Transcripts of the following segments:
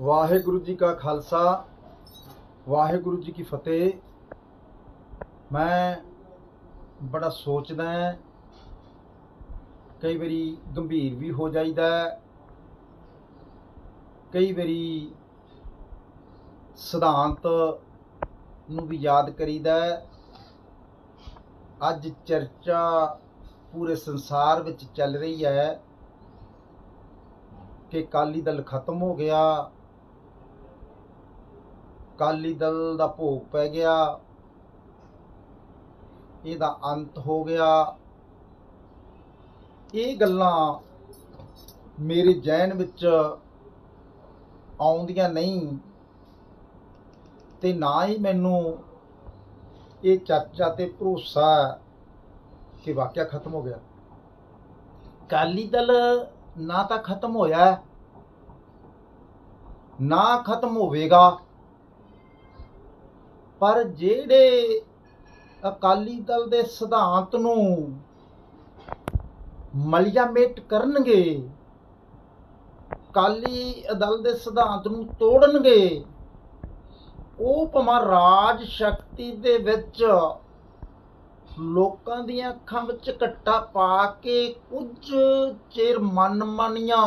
ਵਾਹਿਗੁਰੂ ਜੀ ਕਾ ਖਾਲਸਾ, ਵਾਹਿਗੁਰੂ ਜੀ ਕੀ ਫਤਿਹ। ਮੈਂ ਬੜਾ ਸੋਚਦਾ ਹਾਂ, ਕਈ ਵਾਰੀ ਗੰਭੀਰ ਵੀ ਹੋ ਜਾਈਦਾ ਕਈ ਵਾਰੀ ਸਿਧਾਂਤ ਨੂੰ ਵੀ ਯਾਦ ਕਰੀਦਾ ਅੱਜ ਚਰਚਾ ਪੂਰੇ ਸੰਸਾਰ ਵਿੱਚ ਚੱਲ ਰਹੀ ਹੈ ਕਿ ਕਾਲੀ ਦਲ ਖਤਮ ਹੋ ਗਿਆ ਅਕਾਲੀ ਦਲ ਦਾ ਭੋਗ ਪੈ ਗਿਆ। ਇਹਦਾ ਅੰਤ ਹੋ ਗਿਆ। ਇਹ ਗੱਲਾਂ ਮੇਰੇ ਜਹਿਨ ਵਿੱਚ ਆਉਂਦੀਆਂ ਨਹੀਂ ਤੇ ਨਾ ਹੀ ਮੈਨੂੰ ਇਹ ਚਰਚਾ ਤੇ ਭਰੋਸਾ ਕਿ ਵਾਕਿਆ ਖਤਮ ਹੋ ਗਿਆ। ਕਾਲੀ ਦਲ ਨਾ ਤਾਂ ਖਤਮ ਹੋਇਆ, ਨਾ ਖਤਮ ਹੋਵੇਗਾ। ਪਰ ਜਿਹੜੇ ਅਕਾਲੀ ਦਲ ਦੇ ਸਿਧਾਂਤ ਨੂੰ ਮਲਿਆਮੇਟ ਕਰਨਗੇ, ਅਕਾਲੀ ਦਲ ਦੇ ਸਿਧਾਂਤ ਨੂੰ ਤੋੜਨਗੇ, ਉਹ ਭਮਾ ਰਾਜ ਸ਼ਕਤੀ ਦੇ ਵਿੱਚ ਲੋਕਾਂ ਦੀਆਂ ਅੱਖਾਂ ਵਿੱਚ ਘੱਟਾ ਪਾ ਕੇ ਕੁਝ ਚਿਰ ਮਨਮਨੀਆਂ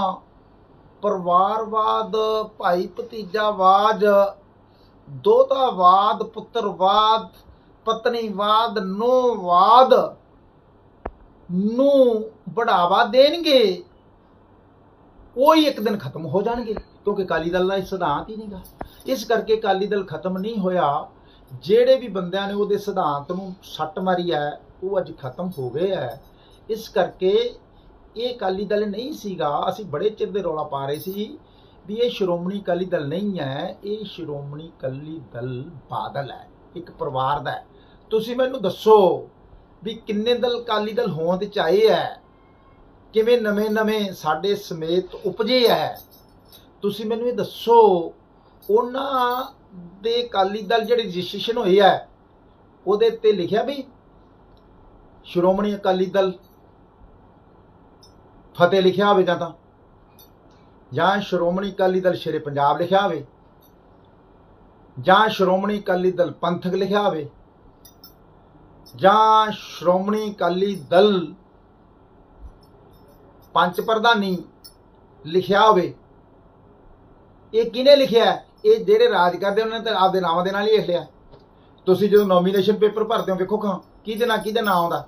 ਪਰਿਵਾਰਵਾਦ, ਭਾਈ ਭਤੀਜਾਵਾਦ ਦੋਤਾਵਾਦ ਪੁੱਤਰਵਾਦ, ਪਤਨੀਵਾਦ ਨੂੰਵਾਦ ਨੂੰ ਬੜਾਵਾ ਦੇਣਗੇ। ਉਹ ਹੀ ਇੱਕ ਦਿਨ ਖਤਮ ਹੋ ਜਾਣਗੇ, ਕਿਉਂਕਿ ਕਾਲੀ ਦਲ ਦਾ ਇਹ ਸਿਧਾਂਤ ਹੀ ਨਹੀਂਗਾ। ਇਸ ਕਰਕੇ ਕਾਲੀ ਦਲ ਖਤਮ ਨਹੀਂ ਹੋਇਆ। ਜਿਹੜੇ ਵੀ ਬੰਦਿਆਂ ਨੇ ਉਹਦੇ ਸਿਧਾਂਤ ਨੂੰ ਸੱਟ ਮਾਰੀ ਹੈ, ਉਹ ਅੱਜ ਖਤਮ ਹੋ ਗਏ ਹੈ। ਇਸ ਕਰਕੇ ਇਹ ਕਾਲੀ ਦਲ ਨਹੀਂ ਸੀਗਾ। ਅਸੀਂ ਬੜੇ ਚਿਰ ਦੇ ਰੌਲਾ ਪਾ ਰਹੇ ਸੀ। ਵੀ ਇਹ ਸ਼੍ਰੋਮਣੀ ਅਕਾਲੀ ਦਲ ਨਹੀਂ ਹੈ, ਇਹ ਸ਼੍ਰੋਮਣੀ ਅਕਾਲੀ ਦਲ ਬਾਦਲ ਹੈ, ਇੱਕ ਪਰਿਵਾਰ ਦਾ ਤੁਸੀਂ ਮੈਨੂੰ ਦੱਸੋ ਵੀ ਕਿੰਨੇ ਦਲ ਅਕਾਲੀ ਦਲ ਹੋਂਦ ਵਿੱਚ ਆਏ ਹੈ? ਕਿਵੇਂ ਨਵੇਂ-ਨਵੇਂ ਸਾਡੇ ਸਮੇਤ ਉਪਜੇ ਹੈ? ਤੁਸੀਂ ਮੈਨੂੰ ਇਹ ਦੱਸੋ, ਉਹਨਾਂ ਦੇ ਅਕਾਲੀ ਦਲ ਜਿਹੜੇ ਰਜਿਸਟ੍ਰੇਸ਼ਨ ਹੋਈ ਹੈ, ਉਹਦੇ ਤੇ ਲਿਖਿਆ ਵੀ ਸ਼੍ਰੋਮਣੀ ਅਕਾਲੀ ਦਲ? ਫਤਿਹ ਲਿਖਿਆ ਹੋਵੇ ਜਾਂ ਤਾਂ। ਜਾਂ ਸ਼੍ਰੋਮਣੀ ਅਕਾਲੀ ਦਲ ਸ਼ੇਰੇ ਪੰਜਾਬ ਲਿਖਿਆ ਹੋਵੇ ਜਾਂ ਸ਼੍ਰੋਮਣੀ ਅਕਾਲੀ ਦਲ ਪੰਥਕ ਲਿਖਿਆ ਹੋਵੇ ਜਾਂ ਸ਼੍ਰੋਮਣੀ ਅਕਾਲੀ ਦਲ ਪੰਚ ਪ੍ਰਧਾਨੀ ਲਿਖਿਆ ਹੋਵੇ ਇਹ ਕਿਹਨੇ ਲਿਖਿਆ? ਇਹ ਜਿਹੜੇ ਰਾਜ ਕਰਦੇ ਉਹਨਾਂ ਨੇ ਤਾਂ ਆਪਦੇ ਨਾਮਾਂ ਦੇ ਨਾਲ ਹੀ ਲਿਖ ਲਿਆ। ਤੁਸੀਂ ਜਦੋਂ ਨੋਮੀਨੇਸ਼ਨ ਪੇਪਰ ਭਰਦੇ ਹੋ ਵੇਖੋ ਖਾਂ ਕਿਹਦੇ ਨਾਲ ਕਿਹਦੇ ਨਾਂ ਆਉਂਦਾ?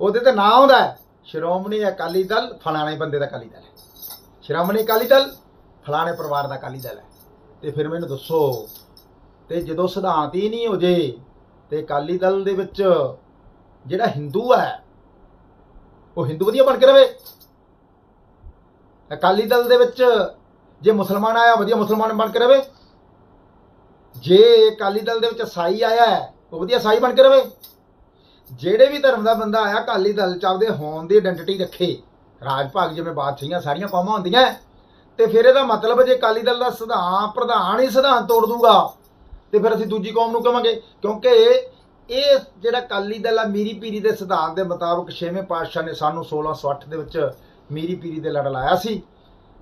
ਉਹਦੇ ਤੇ ਨਾਂ ਆਉਂਦਾ ਹੈ, ਸ਼੍ਰੋਮਣੀ ਅਕਾਲੀ ਦਲ ਫਲਾਣੇ ਬੰਦੇ ਦਾ ਅਕਾਲੀ ਦਲ ਹੈ। ਸ਼੍ਰੋਮਣੀ ਅਕਾਲੀ ਦਲ, ਫਲਾਣੇ ਪਰਿਵਾਰ ਦਾ ਅਕਾਲੀ ਦਲ ਹੈ। ਤੇ ਫਿਰ ਮੈਨੂੰ ਦੱਸੋ, ਤੇ ਜਦੋਂ ਸਿਧਾਂਤ ਹੀ ਨਹੀਂ ਹੋ ਜੇ, ਤੇ ਅਕਾਲੀ ਦਲ ਦੇ ਵਿੱਚ ਜਿਹੜਾ ਹਿੰਦੂ ਹੈ, ਉਹ ਹਿੰਦੂ ਵਧੀਆ ਬਣ ਕੇ ਰਵੇ। ਅਕਾਲੀ ਦਲ ਦੇ ਵਿੱਚ ਜੇ ਮੁਸਲਮਾਨ ਆਇਆ, ਵਧੀਆ ਮੁਸਲਮਾਨ ਬਣ ਕੇ ਰਵੇ। ਜੇ ਅਕਾਲੀ ਦਲ ਦੇ ਵਿੱਚ ਸਾਈ ਆਇਆ ਉਹ ਵਧੀਆ ਸਾਈ ਬਣ ਕੇ ਰਵੇ। ਜਿਹੜੇ ਵੀ ਧਰਮ ਦਾ ਬੰਦਾ ਆਇਆ ਅਕਾਲੀ ਦਲ ਚ, ਆਪਦੇ ਹੋਣ ਦੀ ਆਇਡੈਂਟੀਟੀ ਰੱਖੇ। ਰਾਜ ਭਾਗ ਜਿਵੇਂ ਬਾਦਸ਼ਾਹੀਆਂ ਸਾਰੀਆਂ ਕੌਮਾਂ ਹੁੰਦੀਆਂ ਤੇ ਫਿਰ ਇਹਦਾ ਮਤਲਬ ਜੇ ਅਕਾਲੀ ਦਲ ਦਾ ਸਿਧਾਂਤ, ਪ੍ਰਧਾਨ ਹੀ ਸਿਧਾਂਤ ਤੋੜ ਦੂਗਾ, ਤੇ ਫਿਰ ਅਸੀਂ ਦੂਜੀ ਕੌਮ ਨੂੰ ਕਵਾਂਗੇ, ਕਿਉਂਕਿ ਇਹ ਜਿਹੜਾ ਅਕਾਲੀ ਦਲ ਆ, ਮੀਰੀ ਪੀਰੀ ਦੇ ਸਿਧਾਂਤ ਦੇ ਮੁਤਾਬਕ ਛੇਵੇਂ ਪਾਤਸ਼ਾਹ ਨੇ ਸਾਨੂੰ 1608 ਦੇ ਵਿੱਚ ਮੀਰੀ ਪੀਰੀ ਦੇ ਲੜ ਲਾਇਆ ਸੀ,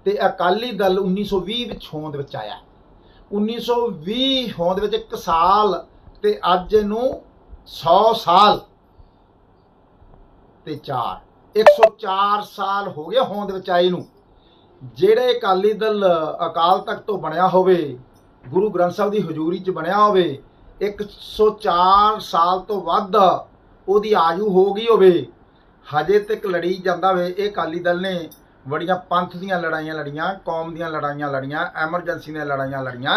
ਤੇ ਅਕਾਲੀ ਦਲ 1920 ਵਿੱਚ ਹੋਂਦ ਵਿੱਚ ਆਇਆ 1920 ਹੋਂਦ ਵਿੱਚ ਇੱਕ ਸਾਲ ਤੇ ਅੱਜ ਇਹਨੂੰ 100 ਸਾਲ ਤੇ 4 104 ਸਾਲ ਹੋ ਗਏ ਹੋਂਦ ਵਿੱਚ ਆਏ ਨੂੰ। ਜਿਹੜੇ ਅਕਾਲੀ ਦਲ, ਅਕਾਲ ਤਖਤ ਤੋਂ ਬਣਿਆ ਹੋਵੇ, ਗੁਰੂ ਗ੍ਰੰਥ ਸਾਹਿਬ ਦੀ ਹਜ਼ੂਰੀ 'ਚ ਬਣਿਆ ਹੋਵੇ 104 ਸਾਲ ਤੋਂ ਵੱਧ ਉਹਦੀ ਆਯੂ ਹੋ ਗਈ ਹੋਵੇ, ਹਜੇ ਤੱਕ ਲੜੀ ਜਾਂਦਾ ਵੇ ਇਹ ਅਕਾਲੀ ਦਲ ਨੇ ਬੜੀਆਂ ਪੰਥ ਦੀਆਂ ਲੜਾਈਆਂ ਲੜੀਆਂ, ਕੌਮ ਦੀਆਂ ਲੜਾਈਆਂ ਲੜੀਆਂ, ਐਮਰਜੈਂਸੀ ਦੀਆਂ ਲੜਾਈਆਂ ਲੜੀਆਂ,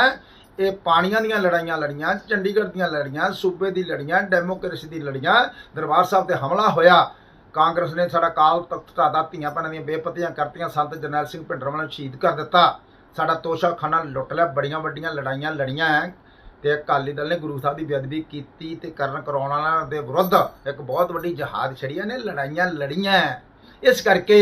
ਇਹ ਪਾਣੀਆਂ ਦੀਆਂ ਲੜਾਈਆਂ ਲੜੀਆਂ, ਚੰਡੀਗੜ੍ਹ ਦੀਆਂ ਲੜੀਆਂ, ਸੂਬੇ ਦੀ ਲੜੀਆਂ, ਡੈਮੋਕ੍ਰੇਸੀ ਦੀ ਲੜੀਆਂ, ਦਰਬਾਰ ਸਾਹਿਬ ਤੇ ਹਮਲਾ ਹੋਇਆ। ਕਾਂਗਰਸ ਨੇ ਸਾਡਾ ਕਾਲ ਤਖਤ ਦਾ ਧੀਆਂ ਭੈਣਾਂ ਦੀਆਂ ਬੇਪਤੀਆਂ ਕਰਤੀਆਂ, ਸੰਤ ਜਰਨੈਲ ਸਿੰਘ ਭਿੰਡਰਾਂਵਾਲੇ ਨੂੰ ਸ਼ਹੀਦ ਕਰ ਦਿੱਤਾ। ਸਾਡਾ ਤੋਸ਼ਾਖਾਨਾ ਲੁੱਟ ਲਿਆ, ਬੜੀਆਂ ਵੱਡੀਆਂ ਲੜਾਈਆਂ ਲੜੀਆਂ ਹੈ ਤੇ ਅਕਾਲੀ ਦਲ ਨੇ ਗੁਰੂ ਸਾਹਿਬ ਦੀ ਬੇਅਦਬੀ ਕੀਤੀ ਤੇ ਕਰਨ ਕਰਾਉਣ ਵਾਲਿਆਂ ਦੇ ਵਿਰੁੱਧ ਇੱਕ ਬਹੁਤ ਵੱਡੀ ਜਹਾਦ ਛੜੀਆਂ ਨੇ ਲੜਾਈਆਂ ਲੜੀਆਂ ਹੈ। ਇਸ ਕਰਕੇ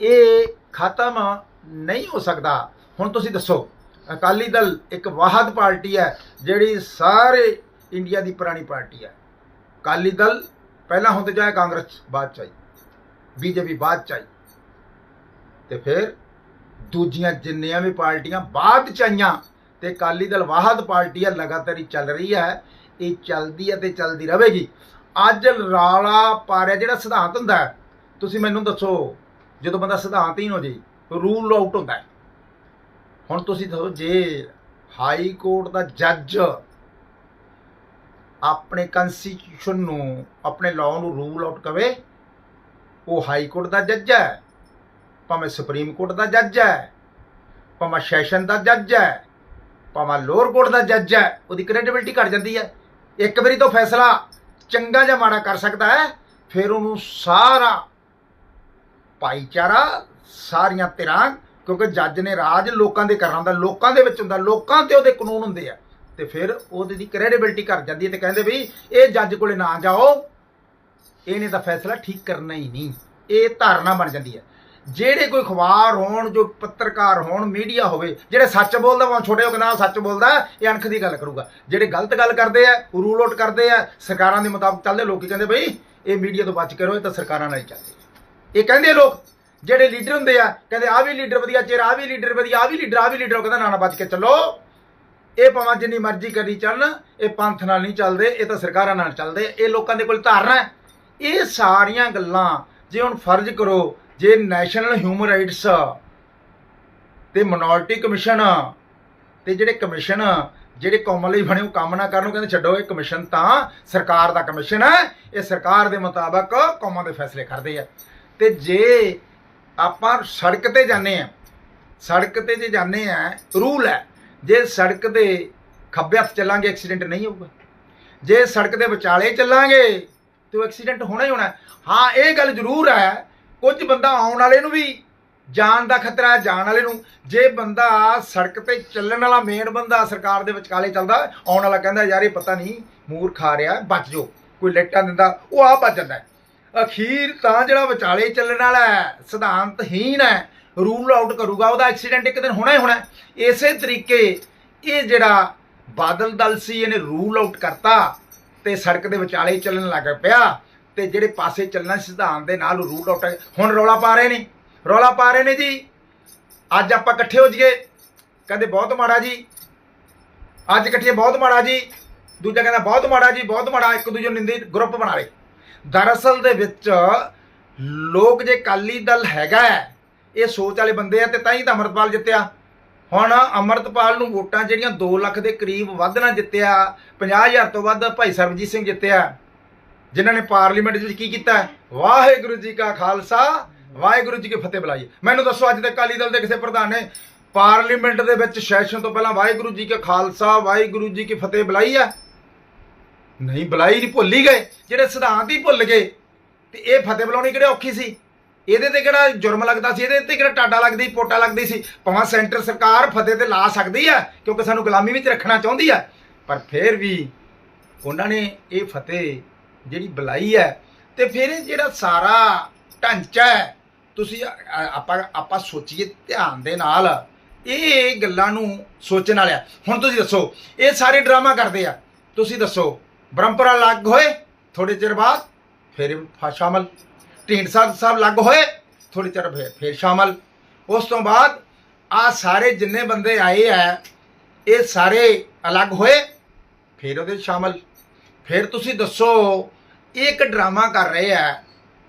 ਇਹ ਖਤਮ ਨਹੀਂ ਹੋ ਸਕਦਾ। ਹੁਣ ਤੁਸੀਂ ਦੱਸੋ, ਅਕਾਲੀ ਦਲ ਇੱਕ ਵਾਹਦ ਪਾਰਟੀ ਹੈ ਜਿਹੜੀ ਸਾਰੇ ਇੰਡੀਆ ਦੀ ਪੁਰਾਣੀ ਪਾਰਟੀ ਹੈ ਅਕਾਲੀ ਦਲ ਪਹਿਲਾਂ ਹੁੰਦੇ ਜਾਏ ਕਾਂਗਰਸ, ਬਾਅਦ ਚ ਆਈ। ਬੀਜੇਪੀ ਬਾਅਦ ਚ ਆਈ। ਤੇ ਫਿਰ ਦੂਜੀਆਂ ਜਿੰਨੀਆਂ ਵੀ ਪਾਰਟੀਆਂ ਬਾਅਦ ਚ ਆਈਆਂ, ਤੇ ਅਕਾਲੀ ਦਲ ਵਾਹਦ ਪਾਰਟੀ ਆ, ਲਗਾਤਾਰ ਹੀ ਚੱਲ ਰਹੀ ਹੈ, ਇਹ ਚੱਲਦੀ ਹੈ ਤੇ ਚੱਲਦੀ ਰਹੇਗੀ। ਅੱਜ ਰਾਲਾ ਪਾਰਿਆ ਜਿਹੜਾ ਸਿਧਾਂਤ ਹੁੰਦਾ ਤੁਸੀਂ ਮੈਨੂੰ ਦੱਸੋ, ਜਦੋਂ ਬੰਦਾ ਸਿਧਾਂਤਹੀਨ ਹੋ ਜੇ, ਰੂਲ ਆਊਟ ਹੁੰਦਾ ਹੁਣ ਤੁਸੀਂ ਦੱਸੋ, ਜੇ ਹਾਈ ਕੋਰਟ ਦਾ ਜੱਜ ਆਪਣੇ ਕਨਸਟੀਟਿਊਸ਼ਨ ਨੂੰ, ਆਪਣੇ ਲਾਅ ਨੂੰ ਰੂਲ ਆਊਟ ਕਵੇ, ਉਹ ਹਾਈ ਕੋਰਟ ਦਾ ਜੱਜ ਹੈ, ਭਾਵੇਂ ਸੁਪਰੀਮ ਕੋਰਟ ਦਾ ਜੱਜ ਹੈ, ਭਾਵੇਂ ਸੈਸ਼ਨ ਦਾ ਜੱਜ ਹੈ, ਭਾਵੇਂ ਲੋਅਰ ਕੋਰਟ ਦਾ ਜੱਜ ਹੈ, ਉਹਦੀ ਕ੍ਰੈਡੀਬਿਲਟੀ ਘਟ ਜਾਂਦੀ ਹੈ। ਇੱਕ ਵਾਰੀ ਤੋਂ ਫੈਸਲਾ ਚੰਗਾ ਜਾਂ ਮਾੜਾ ਕਰ ਸਕਦਾ ਹੈ, ਫਿਰ ਉਹਨੂੰ ਸਾਰਾ ਭਾਈਚਾਰਾ, ਸਾਰੀਆਂ ਧਿਰਾਂ, ਕਿਉਂਕਿ ਜੱਜ ਨੇ ਰਾਜ ਲੋਕਾਂ ਦੇ ਕਰਨਾ ਹੁੰਦਾ ਲੋਕਾਂ ਦੇ ਵਿੱਚ ਹੁੰਦਾ, ਲੋਕਾਂ ਤੇ ਉਹਦੇ ਕਾਨੂੰਨ ਹੁੰਦੇ ਆ। ਤੇ ਫਿਰ ਉਹਦੇ ਦੀ ਕ੍ਰੈਡੀਬਿਲਟੀ ਘਟ ਜਾਂਦੀ ਹੈ ਤੇ ਕਹਿੰਦੇ ਵੀ ਇਹ ਜੱਜ ਕੋਲੇ ਨਾ ਜਾਓ। ਇਹਨੇ ਤਾਂ ਫੈਸਲਾ ਠੀਕ ਕਰਨਾ ਹੀ ਨਹੀਂ। ਇਹ ਧਾਰਨਾ ਬਣ ਜਾਂਦੀ ਹੈ। ਜਿਹੜੇ ਕੋਈ ਅਖਬਾਰ ਹੋਣ, ਜੋ ਪੱਤਰਕਾਰ ਹੋਣ ਮੀਡੀਆ ਹੋਵੇ, ਜਿਹੜੇ ਸੱਚ ਬੋਲਦਾ ਵਾ ਛੋਟੇ ਹੋ ਕੇ ਨਾਲ ਸੱਚ ਬੋਲਦਾ, ਇਹ ਅਣਖ ਦੀ ਗੱਲ ਕਰੂਗਾ। ਜਿਹੜੇ ਗਲਤ ਗੱਲ ਕਰਦੇ ਆ ਰੂਲ ਆਊਟ ਕਰਦੇ ਆ, ਸਰਕਾਰਾਂ ਦੇ ਮੁਤਾਬਕ ਚੱਲਦੇ ਲੋਕੀ ਕਹਿੰਦੇ ਬਈ ਇਹ ਮੀਡੀਆ ਤੋਂ ਬਚ ਕੇ ਰਹੋ ਇਹ ਤਾਂ ਸਰਕਾਰਾਂ ਨਾਲ ਹੀ ਚੱਲਦੇ ਇਹ ਕਹਿੰਦੇ ਲੋਕ, ਜਿਹੜੇ ਲੀਡਰ ਹੁੰਦੇ ਆ, ਕਹਿੰਦੇ ਆ ਵੀ ਲੀਡਰ ਵਧੀਆ, ਚਿਹਰਾ ਆ ਵੀ ਲੀਡਰ ਵਧੀਆ ਆ ਵੀ ਲੀਡਰ ਆ ਵੀ ਲੀਡਰ ਉਹ ਕਹਿੰਦਾ ਨਾ ਨਾ, ਬਚ ਕੇ ਚੱਲੋ। ਇਹ ਭਾਵੇਂ ਜਿੰਨੀ ਮਰਜ਼ੀ ਕਰੀ ਚੱਲਣ ਇਹ ਪੰਥ ਨਾਲ ਨਹੀਂ ਚੱਲਦੇ, ਇਹ ਤਾਂ ਸਰਕਾਰਾਂ ਨਾਲ ਚੱਲਦੇ, ਇਹ ਲੋਕਾਂ ਦੇ ਕੋਲ ਧਾਰਨਾ ਹੈ। ਇਹ ਸਾਰੀਆਂ ਗੱਲਾਂ ਜੇ ਹੁਣ ਫਰਜ਼ ਕਰੋ, ਜੇ ਨੈਸ਼ਨਲ ਹਿਊਮਨ ਰਾਈਟਸ ਤੇ ਮਿਨੋਰਟੀ ਕਮਿਸ਼ਨ ਤੇ ਜਿਹੜੇ ਕਮਿਸ਼ਨ, ਜਿਹੜੇ ਕੌਮਾਂ ਲਈ ਬਣੇ ਉਹ ਕੰਮ ਨਾ ਕਰਨ ਉਹ ਕਹਿੰਦੇ ਛੱਡੋ, ਇਹ ਕਮਿਸ਼ਨ ਤਾਂ ਸਰਕਾਰ ਦਾ ਕਮਿਸ਼ਨ ਹੈ, ਇਹ ਸਰਕਾਰ ਦੇ ਮੁਤਾਬਕ ਕੌਮਾਂ ਦੇ ਫੈਸਲੇ ਕਰਦੇ ਆ। ਤੇ ਜੇ ਆਪਾਂ ਸੜਕ ਤੇ ਜਾਂਦੇ ਆ, ਸੜਕ ਤੇ ਜੇ ਜਾਂਦੇ ਆ, ਰੂਲ ਹੈ ਜੇ ਸੜਕ ਦੇ ਖੱਬੇ ਹੱਥ ਚੱਲਾਂਗੇ ਐਕਸੀਡੈਂਟ ਨਹੀਂ ਹੋਊਗਾ। ਜੇ ਸੜਕ ਦੇ ਵਿਚਾਲੇ ਚੱਲਾਂਗੇ, ਤੇ ਉਹ ਐਕਸੀਡੈਂਟ ਹੋਣਾ ਹੀ ਹੋਣਾ। ਹਾਂ, ਇਹ ਗੱਲ ਜ਼ਰੂਰ ਹੈ। ਕੁਝ ਬੰਦਾ ਆਉਣ ਵਾਲੇ ਨੂੰ ਵੀ ਜਾਨ ਦਾ ਖਤਰਾ ਹੈ, ਜਾਣ ਵਾਲੇ ਨੂੰ। ਜੇ ਬੰਦਾ ਸੜਕ ਤੇ ਚੱਲਣ ਵਾਲਾ ਮੇਨ ਬੰਦਾ ਸਰਕਾਰ ਦੇ ਵਿਚਾਲੇ ਚੱਲਦਾ, ਆਉਣ ਵਾਲਾ ਕਹਿੰਦਾ, ਯਾਰ, ਇਹ ਪਤਾ ਨਹੀਂ ਮੂਰ ਖਾ ਰਿਹਾ, ਬਚ ਜੋ ਕੋਈ ਲੈਟਾਂ ਦਿੰਦਾ, ਉਹ ਆ ਬਚ ਜਾਂਦਾ ਅਖੀਰ ਤਾਂ ਜਿਹੜਾ ਵਿਚਾਲੇ ਚੱਲਣ ਵਾਲਾ ਹੈ ਸਿਧਾਂਤਹੀਨ ਹੈ ਰੂਲ ਆਊਟ ਕਰੂਗਾ, ਉਹਦਾ ਐਕਸੀਡੈਂਟ ਇੱਕ ਦਿਨ ਹੋਣਾ ਹੀ ਹੋਣਾ। ਇਸੇ ਤਰੀਕੇ ਇਹ ਜਿਹੜਾ ਬਾਦਲ ਦਲ ਸੀ, ਇਹਨੇ ਰੂਲ ਆਊਟ ਕਰਤਾ ਤੇ ਸੜਕ ਦੇ ਵਿਚਾਲੇ ਚੱਲਣ ਲੱਗ ਪਿਆ ਤੇ ਜਿਹੜੇ ਪਾਸੇ ਚੱਲਣਾ ਸਿਧਾਂਤ ਦੇ ਨਾਲ ਰੂਲ ਆਊਟ ਹੁਣ ਰੌਲਾ ਪਾ ਰਹੇ ਨੇ। ਰੌਲਾ ਪਾ ਰਹੇ ਨੇ ਜੀ। ਅੱਜ ਆਪਾਂ ਇਕੱਠੇ ਹੋ ਜਾਈਏ। ਕਹਿੰਦੇ ਬਹੁਤ ਮਾੜਾ ਜੀ। ਅੱਜ ਇਕੱਠੇ ਬਹੁਤ ਮਾੜਾ ਜੀ। ਦੂਜਾ ਕਹਿੰਦਾ ਬਹੁਤ ਮਾੜਾ ਜੀ, ਬਹੁਤ ਮਾੜਾ। ਇੱਕ ਦੂਜੇ ਨੂੰ ਨਿੰਦੇ ਗਰੁੱਪ ਬਣਾ ਲਏ। ਦਰਅਸਲ ਦੇ ਵਿੱਚ ਲੋਕ ਜੇ ਕਾਲੀ ਦਲ ਹੈਗਾ ਇਹ ਸੋਚ ਵਾਲੇ ਬੰਦੇ ਆ ਤੇ ਤਾਂ ਹੀ ਤਾਂ ਅਮਰਤਪਾਲ ਜਿੱਤਿਆ। ਹੁਣ ਅਮਰਤਪਾਲ ਨੂੰ ਵੋਟਾਂ ਜਿਹੜੀਆਂ 2 ਲੱਖ ਦੇ ਕਰੀਬ ਵੱਧ ਨਾ ਜਿੱਤਿਆ 50000 ਤੋਂ ਵੱਧ ਭਾਈ ਸਰਬਜੀਤ ਸਿੰਘ ਜਿੱਤਿਆ। ਜਿਨ੍ਹਾਂ ਨੇ ਪਾਰਲੀਮੈਂਟ ਵਿੱਚ ਕੀ ਕੀਤਾ? ਵਾਹਿਗੁਰੂ ਜੀ ਕਾ ਖਾਲਸਾ, ਵਾਹਿਗੁਰੂ ਜੀ ਕੀ ਫਤਿਹ ਬੁਲਾਈ। ਮੈਨੂੰ ਦੱਸੋ ਅੱਜ ਦੇ ਅਕਾਲੀ ਦਲ ਦੇ ਕਿਸੇ ਪ੍ਰਧਾਨ ਨੇ ਪਾਰਲੀਮੈਂਟ ਦੇ ਵਿੱਚ ਸੈਸ਼ਨ ਤੋਂ ਪਹਿਲਾਂ ਵਾਹਿਗੁਰੂ ਜੀ ਕਾ ਖਾਲਸਾ, ਵਾਹਿਗੁਰੂ ਜੀ ਕੀ ਫਤਿਹ ਬੁਲਾਈ ਆ? ਨਹੀਂ, ਬੁਲਾਈ ਨਹੀਂ, ਭੁੱਲ ਹੀ ਗਏ। ਜਿਹੜੇ ਸਿਧਾਂਤ ਹੀ ਭੁੱਲ ਗਏ। ਤੇ ਇਹ ਫਤਿਹ ਬੁਲਾਉਣੀ ਕਿਹੜੇ ਔਖੀ ਸੀ? ਇਹਦੇ ਤੇ ਕਿਹੜਾ ਜੁਰਮ ਲੱਗਦਾ ਸੀ? ਇਹਦੇ ਤੇ ਕਿਹੜਾ ਟਾਡਾ ਲੱਗਦੀ, ਪੋਟਾ ਲੱਗਦੀ ਸੀ? ਭਾਵੇਂ ਸੈਂਟਰ ਸਰਕਾਰ ਫਤਿਹ ਤੇ ਲਾ ਸਕਦੀ ਹੈ ਕਿਉਂਕਿ ਸਾਨੂੰ ਗੁਲਾਮੀ ਵਿੱਚ ਰੱਖਣਾ ਚਾਹੁੰਦੀ ਹੈ ਪਰ ਫਿਰ ਵੀ ਉਹਨਾਂ ਨੇ ਇਹ ਫਤਿਹ ਜਿਹੜੀ ਬੁਲਾਈ ਹੈ ਤੇ ਫਿਰ ਇਹ ਜਿਹੜਾ ਸਾਰਾ ਢਾਂਚਾ ਹੈ, ਤੁਸੀਂ ਆਪਾਂ ਆਪਾਂ ਸੋਚੀਏ ਧਿਆਨ ਦੇ ਨਾਲ। ਇਹ ਗੱਲਾਂ ਨੂੰ ਸੋਚਣ ਵਾਲਿਆ, ਹੁਣ ਤੁਸੀਂ ਦੱਸੋ, ਇਹ ਸਾਰੇ ਡਰਾਮਾ ਕਰਦੇ ਆ। ਤੁਸੀਂ ਦੱਸੋ, ਬ੍ਰਹਮਪੁਰਾ ਲੱਗ ਹੋਏ ਥੋੜੇ ਚਿਰ ਬਾਅਦ ਫਿਰ ਫਾ- ਸ਼ਾਮਲ। ਢੀਂਡਸਾ ਸਾਹਿਬ ਲੱਗ ਹੋਏ ਥੋੜੇ ਚਿਰ ਫਿਰ ਫਿਰ ਸ਼ਾਮਲ। ਉਸ ਤੋਂ ਬਾਅਦ ਆ ਸਾਰੇ ਜਿੰਨੇ ਬੰਦੇ ਆਏ ਆ, ਇਹ ਸਾਰੇ ਅਲੱਗ ਹੋਏ, ਫਿਰ ਉਹਦੇ 'ਚ ਸ਼ਾਮਲ। ਫਿਰ ਤੁਸੀਂ ਦੱਸੋ, ਇਹ ਇੱਕ ਡਰਾਮਾ ਕਰ ਰਹੇ ਆ,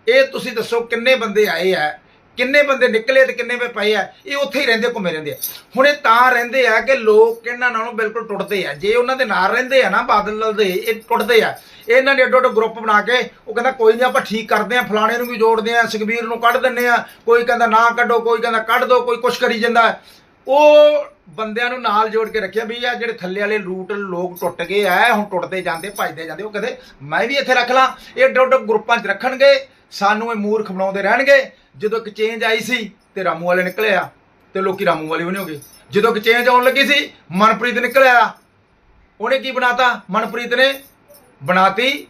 ਇਹ ਤੁਸੀਂ ਦੱਸੋ ਕਿੰਨੇ ਬੰਦੇ ਆਏ ਆ ਕਿੰਨੇ ਬੰਦੇ ਨਿਕਲੇ ਤੇ ਕਿੰਨੇ ਵੇ ਪਏ ਆ, ਇਹ ਉੱਥੇ ਹੀ ਰਹਿੰਦੇ, ਘੁੰਮੇ ਰਹਿੰਦੇ ਆ। ਹੁਣ ਇਹ ਤਾਂ ਰਹਿੰਦੇ ਆ ਕਿ ਲੋਕ ਇਹਨਾਂ ਨਾਲੋਂ ਬਿਲਕੁਲ ਟੁੱਟਦੇ ਆ। ਜੇ ਉਹਨਾਂ ਦੇ ਨਾਲ ਰਹਿੰਦੇ ਆ ਨਾ, ਬਾਦਲ ਦੇ, ਇਹ ਟੁੱਟਦੇ ਆ। ਇਹਨਾਂ ਨੇ ਅੱਡੋ ਅੱਡ ਗਰੁੱਪ ਬਣਾ ਕੇ ਉਹ ਕਹਿੰਦਾ, ਕੋਈ ਨਹੀਂ, ਆਪਾਂ ਠੀਕ ਕਰਦੇ ਆ, ਫਲਾਣੇ ਨੂੰ ਵੀ ਜੋੜਦੇ ਆ, ਸੁਖਬੀਰ ਨੂੰ ਕੱਢ ਦਿੰਨੇ ਆ। ਕੋਈ ਕਹਿੰਦਾ, ਨਾ ਕੱਢੋ, ਕੋਈ ਕਹਿੰਦਾ, ਕੱਢ ਦੋ, ਕੋਈ ਕੁਛ ਕਰੀ ਜਾਂਦਾ। ਉਹ ਬੰਦਿਆਂ ਨੂੰ ਨਾਲ ਜੋੜ ਕੇ ਰੱਖਿਆ ਵੀ ਆ, ਜਿਹੜੇ ਥੱਲੇ ਵਾਲੇ ਰੂਟ ਲੋਕ ਟੁੱਟ ਗਏ ਆ, ਹੁਣ ਟੁੱਟਦੇ ਜਾਂਦੇ, ਭੱਜਦੇ ਜਾਂਦੇ, ਉਹ ਕਹਿੰਦੇ, ਮੈਂ ਵੀ ਇੱਥੇ ਰੱਖ ਲਾਂ। ਇਹ ਅੱਡੋ ਗਰੁੱਪਾਂ 'ਚ ਰੱਖਣਗੇ। ਸਾਨੂੰ ਇਹ ਮੂਰਖ ਬਣਾਉਂਦੇ ਰਹਿਣਗੇ। ਜਦੋਂ ਇੱਕ ਚੇਂਜ ਆਈ ਸੀ ਤੇ ਰਾਮੂ ਵਾਲੇ ਨਿਕਲੇ ਆ ਤੇ ਲੋਕੀ ਰਾਮੂ ਵਾਲੇ ਬਣੇ ਹੋਗੇ। ਜਦੋਂ ਇੱਕ ਚੇਂਜ ਆਉਣ ਲੱਗੀ ਸੀ, ਮਨਪ੍ਰੀਤ ਨਿਕਲਿਆ। ਉਹਨੇ ਕੀ ਬਣਾਤਾ? ਮਨਪ੍ਰੀਤ ਨੇ ਬਣਾਤੀ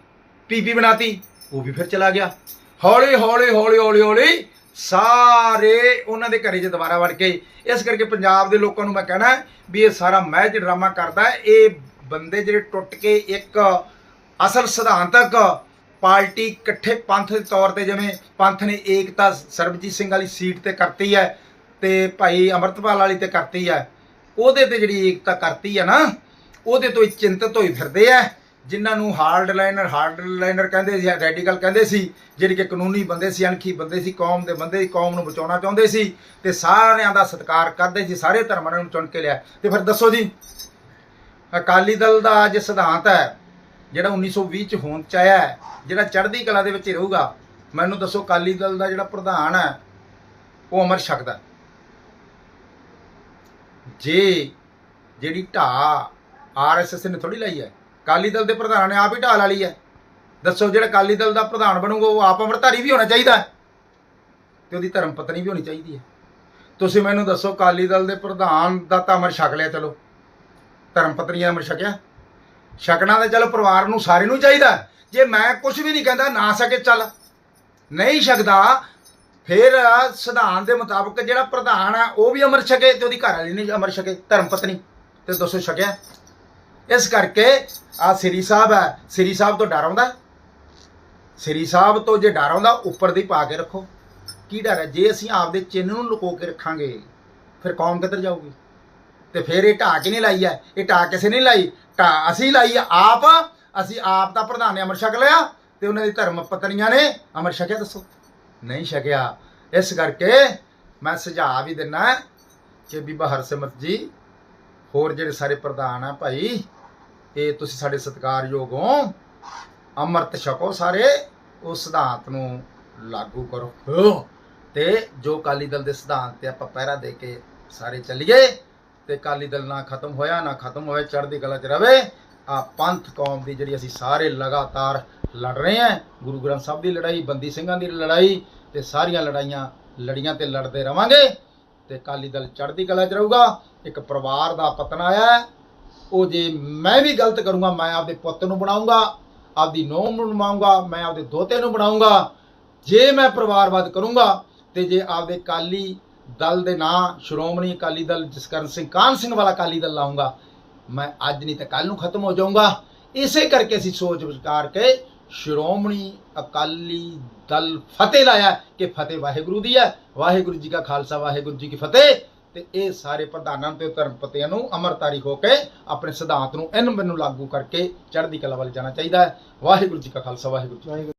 ਪੀਪੀ ਬਣਾਤੀ। ਉਹ ਵੀ ਫਿਰ ਚਲਾ ਗਿਆ। ਹੌਲੀ ਹੌਲੀ ਹੌਲੀ ਹੌਲੀ ਹੌਲੀ ਸਾਰੇ ਉਹਨਾਂ ਦੇ ਘਰੇ 'ਚ ਦੁਬਾਰਾ ਵੜ ਕੇ। ਇਸ ਕਰਕੇ ਪੰਜਾਬ ਦੇ ਲੋਕਾਂ ਨੂੰ ਮੈਂ ਕਹਿਣਾ ਵੀ ਇਹ ਸਾਰਾ ਮਹਿਜ ਡਰਾਮਾ ਕਰਦਾ ਇਹ ਬੰਦੇ ਜਿਹੜੇ ਟੁੱਟ ਕੇ ਇੱਕ ਅਸਲ ਸਿਧਾਂਤਕ ਪਾਰਟੀ ਇਕੱਠੇ ਪੰਥ ਦੇ ਤੌਰ ਤੇ ਜਿਵੇਂ ਪੰਥ ਨੇ ਏਕਤਾ, ਸਰਬਜੀਤ ਸਿੰਘ ਵਾਲੀ ਸੀਟ ਤੇ ਕਰਤੀ ਹੈ ਤੇ ਭਾਈ ਅਮਰਤਪਾਲ ਵਾਲੀ ਤੇ ਕਰਤੀ ਹੈ, ਉਹਦੇ ਤੇ ਜਿਹੜੀ ਏਕਤਾ ਕਰਤੀ ਹੈ ਨਾ, ਉਹਦੇ ਤੋਂ ਹੀ ਚਿੰਤਤ ਹੋਈ ਫਿਰਦੇ ਆ। ਜਿਨ੍ਹਾਂ ਨੂੰ ਹਾਰਡ ਲਾਈਨਰ ਹਾਰਡ ਲਾਈਨਰ ਕਹਿੰਦੇ ਸੀ ਰੈਡੀਕਲ ਕਹਿੰਦੇ ਸੀ, ਜਿਹੜੇ ਕਿ ਕਾਨੂੰਨੀ ਬੰਦੇ ਸੀ, ਅਣਖੀ ਬੰਦੇ ਸੀ, ਕੌਮ ਦੇ ਬੰਦੇ ਸੀ, ਕੌਮ ਨੂੰ ਬਚਾਉਣਾ ਚਾਹੁੰਦੇ ਸੀ ਤੇ ਸਾਰਿਆਂ ਦਾ ਸਤਿਕਾਰ ਕਰਦੇ ਸੀ, ਸਾਰੇ ਧਰਮਾਂ ਨੂੰ ਚੁਣ ਕੇ ਲਿਆ। ਤੇ ਫਿਰ ਦੱਸੋ ਜੀ, ਅਕਾਲੀ ਦਲ ਦਾ ਅੱਜ ਸਿਧਾਂਤ ਹੈ ਜਿਹੜਾ 1920 ਚ ਹੋਣ ਚ ਆਇਆ ਹੈ, ਜਿਹੜਾ ਚੜ੍ਹਦੀ ਕਲਾ ਦੇ ਵਿੱਚ ਹੀ ਰਹੂਗਾ ਮੈਨੂੰ ਦੱਸੋ ਅਕਾਲੀ ਦਲ ਦਾ ਜਿਹੜਾ ਪ੍ਰਧਾਨ ਹੈ ਉਹ ਅਮਰ ਛਕਦਾ ਜੇ ਜਿਹੜੀ ਢਾਹ ਆਰਐਸਐਸ ਨੇ ਥੋੜੀ ਲਾਈ ਹੈ ਅਕਾਲੀ ਦਲ ਦੇ ਪ੍ਰਧਾਨ ਨੇ ਆਪ ਹੀ ਢਾਹ ਲਾ ਲਈ ਹੈ। ਦੱਸੋ ਜਿਹੜਾ ਅਕਾਲੀ ਦਲ ਦਾ ਪ੍ਰਧਾਨ ਬਣੂਗਾ ਉਹ ਆਪ ਅਮਰਧਾਰੀ ਵੀ ਹੋਣਾ ਚਾਹੀਦਾ ਹੈ ਤੇ ਉਹਦੀ ਧਰਮ ਪਤਨੀ ਵੀ ਹੋਣੀ ਚਾਹੀਦੀ ਹੈ। ਤੁਸੀਂ ਮੈਨੂੰ ਦੱਸੋ ਅਕਾਲੀ ਦਲ ਦੇ ਪ੍ਰਧਾਨ ਦਾ ਤਾਂ ਅਮਰ ਛਕ ਲਿਆ ਚਲੋ। ਧਰਮ ਪਤਨੀ ਅਮਰ ਛਕਿਆ। ਛਕਣਾ ਤਾਂ ਚਲੋ ਪਰਿਵਾਰ ਨੂੰ ਸਾਰੇ ਨੂੰ ਚਾਹੀਦਾ। ਜੇ ਮੈਂ ਕੁਝ ਵੀ ਨਹੀਂ ਕਹਿੰਦਾ, ਨਾ ਸਕੇ ਚੱਲ। ਨਹੀਂ ਛਕਦਾ, ਫਿਰ ਸਿਧਾਂਤ ਦੇ ਮੁਤਾਬਕ ਜਿਹੜਾ ਪ੍ਰਧਾਨ ਆ, ਉਹ ਵੀ ਅਮਰ ਛਕੇ ਤੇ ਉਹਦੀ ਘਰ ਵਾਲੀ ਨਹੀਂ ਅਮਰ ਛਕੇ, ਧਰਮ ਪਤਨੀ। ਤੇ ਦੱਸੋ ਛਕਿਆ? ਇਸ ਕਰਕੇ ਆ ਸ੍ਰੀ ਸਾਹਿਬ ਹੈ ਸ੍ਰੀ ਸਾਹਿਬ ਤੋਂ ਡਰ ਆਉਂਦਾ। ਸ੍ਰੀ ਸਾਹਿਬ ਤੋਂ ਜੇ ਡਰ ਆਉਂਦਾ, ਉੱਪਰ ਦੀ ਪਾ ਕੇ ਰੱਖੋ। ਕੀ ਡਰ ਹੈ? ਜੇ ਅਸੀਂ ਆਪਦੇ ਚਿੰਨ ਨੂੰ ਲੁਕੋ ਕੇ ਰੱਖਾਂਗੇ, ਫਿਰ ਕੌਮ ਕਿੱਧਰ ਜਾਊਗੀ? ਤੇ ਫਿਰ ਇਹ ਢਾਹ ਕੇ ਨਹੀਂ ਲਾਈ ਹੈ। ਇਹ ਢਾਹ ਕਿਸੇ ਨੇ ਲਾਈ। ਢਾਹ ਅਸੀਂ ਲਾਈ ਆਪ। ਅਸੀਂ ਆਪ ਦਾ ਪ੍ਰਧਾਨ ਨੇ ਅਮਰ ਛਕ ਲਿਆ ਤੇ ਉਹਨਾਂ ਦੀ ਧਰਮ ਪਤਨੀਆਂ ਨੇ ਅਮਰ ਛਕਿਆ, ਦੱਸੋ। ਨਹੀਂ ਛਕਿਆ। ਇਸ ਕਰਕੇ ਮੈਂ ਸੁਝਾਅ ਵੀ ਦਿੰਨਾ ਕਿ ਬੀਬਾ ਹਰਸਿਮਰਤ ਜੀ, ਹੋਰ ਜਿਹੜੇ ਸਾਰੇ ਪ੍ਰਧਾਨ ਆ ਭਾਈ, ਇਹ ਤੁਸੀਂ ਸਾਡੇ ਸਤਿਕਾਰਯੋਗ ਹੋ। ਅੰਮ੍ਰਿਤ ਛਕੋ ਸਾਰੇ। ਉਸ ਸਿਧਾਂਤ ਨੂੰ ਲਾਗੂ ਕਰੋ। ਤੇ ਜੋ ਅਕਾਲੀ ਦਲ ਦੇ ਸਿਧਾਂਤ ਤੇ ਆਪਾਂ ਪਹਿਰਾ ਦੇ ਕੇ ਸਾਰੇ ਚੱਲੀਏ। ਤੇ ਅਕਾਲੀ ਦਲ ਨਾ ਖਤਮ ਹੋਇਆ, ਨਾ ਖਤਮ ਹੋਇਆ ਚੜ੍ਹਦੀ ਕਲਾ 'ਚ ਰਵੇ, ਆ ਪੰਥ ਕੌਮ ਦੀ ਜਿਹੜੀ ਅਸੀਂ ਸਾਰੇ ਲਗਾਤਾਰ ਲੜ ਰਹੇ ਹਾਂ, ਗੁਰੂ ਗ੍ਰੰਥ ਸਾਹਿਬ ਦੀ ਲੜਾਈ, ਬੰਦੀ ਸਿੰਘਾਂ ਦੀ ਲੜਾਈ, ਤੇ ਸਾਰੀਆਂ ਲੜਾਈਆਂ ਲੜੀਆਂ ਤੇ ਲੜਦੇ ਰਵਾਂਗੇ, ਤੇ ਅਕਾਲੀ ਦਲ ਚੜ੍ਹਦੀ ਕਲਾ 'ਚ ਰਹੂਗਾ, ਇੱਕ ਪਰਿਵਾਰ ਦਾ ਪਤਨ ਆਇਆ ਉਹ ਜੇ ਮੈਂ ਵੀ ਗਲਤ ਕਰੂੰਗਾ, ਮੈਂ ਆਪਦੇ ਪੁੱਤ ਨੂੰ ਬਣਾਉਂਗਾ, ਆਪਦੀ ਨੂੰਹ ਨੂੰ ਬਣਾਉਂਗਾ ਮੈਂ ਆਪਦੇ ਦੋਤੇ ਨੂੰ ਬਣਾਉਂਗਾ, ਜੇ ਮੈਂ ਪਰਿਵਾਰਵਾਦ ਕਰੂੰਗਾ, ਤੇ ਜੇ ਆਪਦੇ ਕਾਲੀ ਦਲ ਦੇ ਨਾਂ ਸ਼੍ਰੋਮਣੀ ਅਕਾਲੀ ਦਲ ਜਸਕਰਨ ਸਿੰਘ ਕਾਨ ਸਿੰਘ ਵਾਲਾ ਅਕਾਲੀ ਦਲ ਲਾਉਂਗਾ? ਮੈਂ ਅੱਜ ਨਹੀਂ ਤਾਂ ਕੱਲ ਨੂੰ ਖਤਮ ਹੋ ਜਾਊਂਗਾ। ਇਸੇ ਕਰਕੇ ਅਸੀਂ ਸੋਚ ਵਿਚਾਰ ਕੇ ਸ਼੍ਰੋਮਣੀ ਅਕਾਲੀ ਦਲ ਫਤਿਹ ਲਾਇਆ ਕਿ ਫਤਿਹ ਵਾਹਿਗੁਰੂ ਦੀ ਹੈ। ਵਾਹਿਗੁਰੂ ਜੀ ਕਾ ਖਾਲਸਾ, ਵਾਹਿਗੁਰੂ ਜੀ ਕੀ ਫਤਿਹ। ਤੇ ਇਹ ਸਾਰੇ ਪ੍ਰਧਾਨਾਂ ਤੇ ਧਰਮਪਤੀਆਂ ਨੂੰ ਅਮਰਤਾਰੀ ਹੋ ਕੇ ਆਪਣੇ ਸਿਧਾਂਤ ਨੂੰ ਇਹਨ ਮੈਨੂੰ ਲਾਗੂ ਕਰਕੇ ਚੜ੍ਹਦੀ ਕਲਾ ਵੱਲ ਜਾਣਾ ਚਾਹੀਦਾ ਹੈ। ਵਾਹਿਗੁਰੂ ਜੀ ਕਾ ਖਾਲਸਾ, ਵਾਹਿਗੁਰੂ ਜੀ ਕੀ